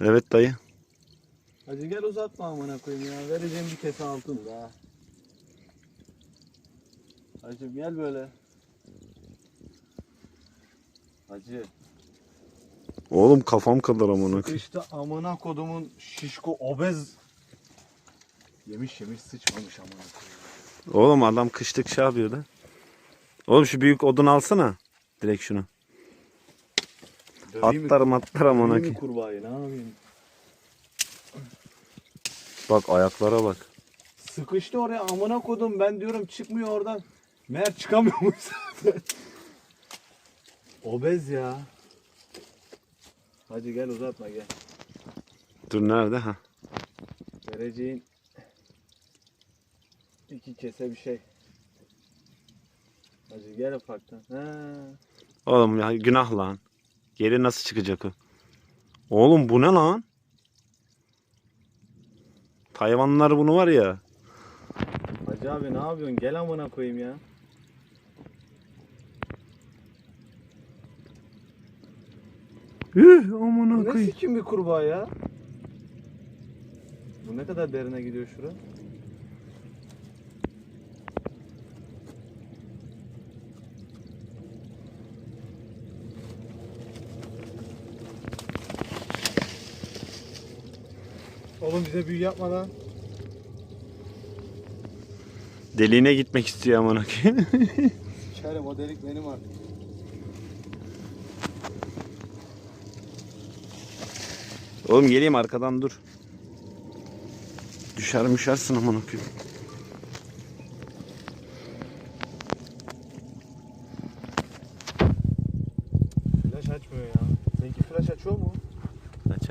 Evet dayı. Hacı gel uzatma amına koyayım ya. Vereceğim bir kese altın daha. Hacım gel böyle. Hacı. Oğlum kafam kadar amına koyayım. İşte amına kodumun şişko obez. Yemiş yemiş sıçmamış amına koyayım. Oğlum adam kışlık şey yapıyor da. Oğlum şu büyük odun alsana. Direkt şunu. Atlar matlar amına koyayım. kurbağayı ne yapayım? Bak ayaklara bak. Sıkıştı oraya amına kodum ben diyorum çıkmıyor oradan. Meğer çıkamıyormuş zaten. Obez ya. Hadi gel uzatma gel. Dur nerede ha? Vereceğin iki kese bir şey. Hadi gel ufaktan. Ha. Oğlum ya günah lan. Geri nasıl çıkacak o? Oğlum bu ne lan? Hayvanlar bunu var ya. Hacı abi ne yapıyorsun? Gel amına koyayım ya. Üh amına Bu ne koyayım. sikim bir kurbağa ya? Bu ne kadar derine gidiyor şura? Oğlum bize büyü yapma lan. Deliğine gitmek istiyor amına koyayım. Sikerim o delik benim artık. Oğlum geleyim arkadan dur. Düşer müşersin amına koyayım. Flaş açmıyor ya. Seninki flaş açıyor mu? Aç